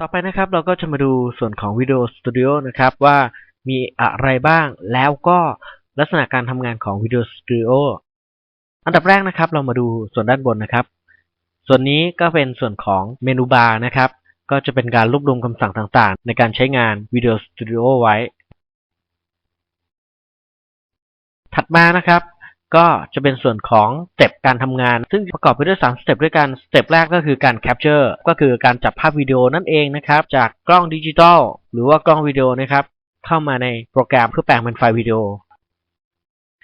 ต่อไปนะครับเราก็จะมาดูส่วนของ Video Studio นะครับว่ามีอะไรบ้างแล้วก็ลักษณะการทำงานของ Video Studio อันดับแรกนะครับ เรามาดูส่วนด้านบนนะครับ ส่วนนี้ก็เป็นส่วนของเมนูบาร์นะครับ ก็จะเป็นการรวบรวมคำสั่งต่างๆ ในการใช้งาน Video Studio ไว้ ถัดมานะครับ ก็จะเป็นส่วนของสเต็ปการทำงาน ซึ่งประกอบไปด้วย 3 สเต็ปด้วยกันสเต็ปแรกก็คือการ capture ก็คือการจับภาพวิดีโอนั่นเองนะครับ จากกล้องดิจิตอลหรือว่ากล้องวิดีโอนะครับ เข้ามาในโปรแกรมเพื่อแปลงเป็นไฟล์วิดีโอ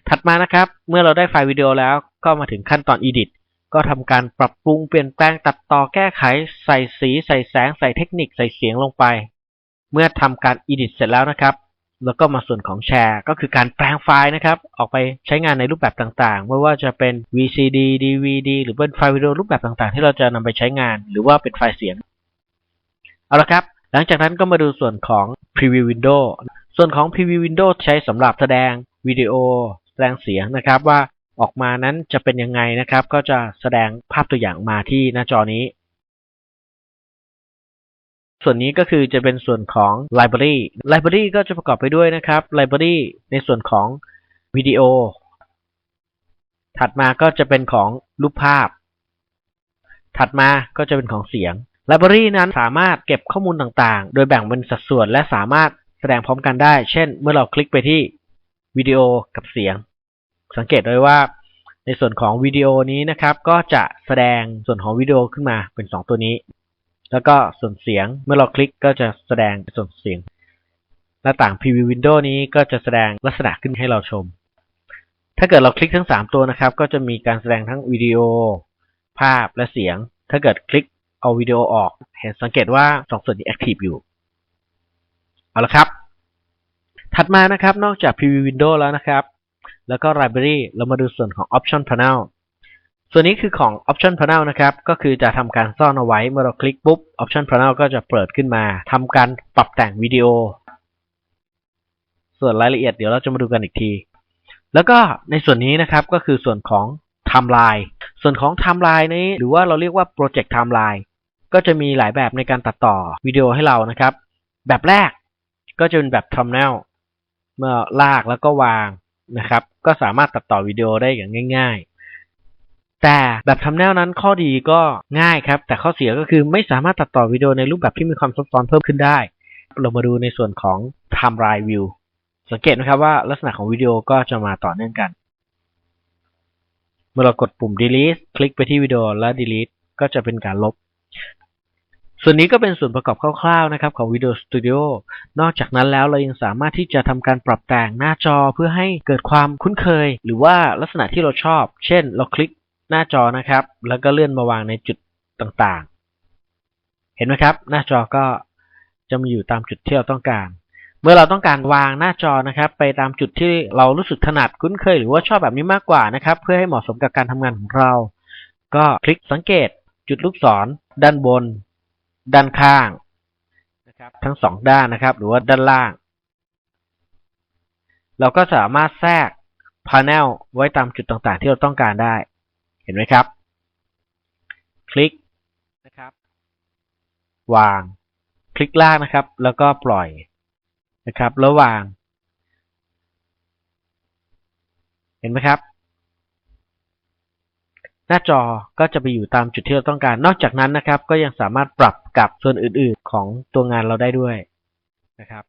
ถัดมานะครับ เมื่อเราได้ไฟล์วิดีโอแล้วก็มาถึงขั้นตอน edit ก็ทำการปรับปรุงเปลี่ยนแปลงตัดต่อแก้ไข ใส่สี ใส่แสง ใส่เทคนิค ใส่เสียงลงไป เมื่อทำการ edit เสร็จแล้วนะครับ แล้วก็มาส่วนของแชร์ ก็คือการแปลงไฟล์นะครับ ออกไปใช้งานในรูปแบบต่างๆ ไม่ว่าจะเป็น VCD DVD หรือเป็นไฟล์วิดีโอรูปแบบต่างๆ ที่เราจะนำไปใช้งาน หรือว่าเป็นไฟล์เสียง เอาละครับ หลังจากนั้นก็มาดูส่วนของ Preview Window ส่วนของ Preview Window ใช้สำหรับแสดงวิดีโอ แสดงเสียงนะครับว่าออกมานั้นจะเป็นยังไงนะครับ ก็จะแสดงภาพตัวอย่างมาที่หน้าจอนี้ ส่วนนี้ก็คือจะเป็นส่วนของ Library Library ก็จะประกอบไปด้วยนะครับ Library ในส่วนของวิดีโอ ถัดมาก็จะเป็นของรูปภาพ ถัดมาก็จะเป็นของเสียง Library นั้นสามารถเก็บข้อมูลต่างๆ โดยแบ่งเป็นสัดส่วนและสามารถแสดงพร้อมกันได้ เช่น เมื่อเราคลิกไปที่วิดีโอกับเสียง สังเกตได้ว่าในส่วนของวิดีโอนี้นะครับ ก็จะแสดงส่วนของวิดีโอขึ้นมาเป็น 2 ตัวนี้ แล้วก็ส่วนเสียงเมื่อเราคลิกก็จะแสดงส่วนเสียง หน้าต่าง Preview Window นี้ก็จะแสดงลักษณะขึ้นให้เราชม ถ้าเกิดเราคลิกทั้ง 3 ตัวนะครับ ก็จะมีการแสดงทั้งวิดีโอ ภาพและเสียง ถ้าเกิดคลิกเอาวิดีโอออก เห็นสังเกตว่า 2 ส่วนนี้ Active อยู่ เอาละครับ ถัดมานะครับนอกจาก Preview Window แล้วนะครับ แล้วก็ Library เรามาดูส่วนของ Option Panel ส่วนนี้คือของ Option Panel นะครับ ก็คือจะทำการซ่อนเอาไว้ เมื่อเราคลิกปุ๊บ Option Panel ก็จะเปิดขึ้นมาทำการปรับแต่งวิดีโอ ส่วนรายละเอียดเดี๋ยวเราจะมาดูกันอีกที แล้วก็ในส่วนนี้นะครับก็คือส่วนของ Timeline ส่วนของ Timeline นี้ หรือว่าเราเรียกว่า Project Timeline ก็จะมีหลายแบบในการตัดต่อวิดีโอให้เรานะครับ แบบแรกก็จะเป็นแบบ Thumbnail เมื่อลากแล้วก็วางนะครับ ก็สามารถตัดต่อวิดีโอได้อย่างง่าย ๆ แต่แบบทำแนวนั้นข้อดีก็ง่ายครับ แต่ข้อเสียก็คือไม่สามารถตัดต่อวิดีโอในรูปแบบที่มีความซับซ้อนเพิ่มขึ้นได้ เรามาดูในส่วนของ Timeline View สังเกตนะครับว่าลักษณะของวิดีโอก็จะมาต่อเนื่องกัน เมื่อเรากดปุ่ม delete คลิกไปที่วิดีโอและ delete ก็จะเป็นการลบ ส่วนนี้ก็เป็นส่วนประกอบคร่าวๆนะครับของ Video Studio นอกจากนั้นแล้วเรายังสามารถที่จะทำการปรับแต่งหน้าจอเพื่อให้เกิดความคุ้นเคย หรือว่าลักษณะที่เราชอบ เช่น เราคลิก หน้าจอนะครับ แล้วก็เลื่อนมาวางในจุดต่างๆ เห็นไหมครับ หน้าจอก็จะมาอยู่ตามจุดที่เราต้องการ เมื่อเราต้องการวางหน้าจอนะครับ ไปตามจุดที่เรารู้สึกถนัดคุ้นเคย หรือว่าชอบแบบนี้มากกว่านะครับ เพื่อให้เหมาะสมกับการทำงานของเรา ก็คลิกสังเกตจุดลูกศร ด้านบน ด้านข้างนะครับ ทั้งสองด้านนะครับ หรือว่าด้านล่าง เราก็สามารถแทรก Panel ไว้ตามจุดต่างๆ ที่เราต้องการได้ เห็นไหมครับ คลิกนะครับ วาง คลิกล่างนะครับ แล้วก็ปล่อยนะครับแล้ววาง เห็นไหมครับ หน้าจอก็จะไปอยู่ตามจุดที่เราต้องการ นอกจากนั้นนะครับ ก็ยังสามารถปรับกับส่วนอื่น ๆ ของตัวงานเราได้ด้วยนะครับ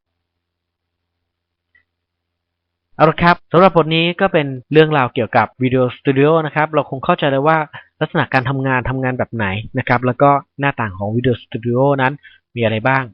เอาละครับสำหรับบทนี้ก็เป็นเรื่องราวเกี่ยวกับวิดีโอสตูดิโอนะครับ เราคงเข้าใจแล้วว่าลักษณะการทำงานทำงานแบบไหนนะครับ แล้วก็หน้าต่างของวิดีโอสตูดิโอนั้นมีอะไรบ้าง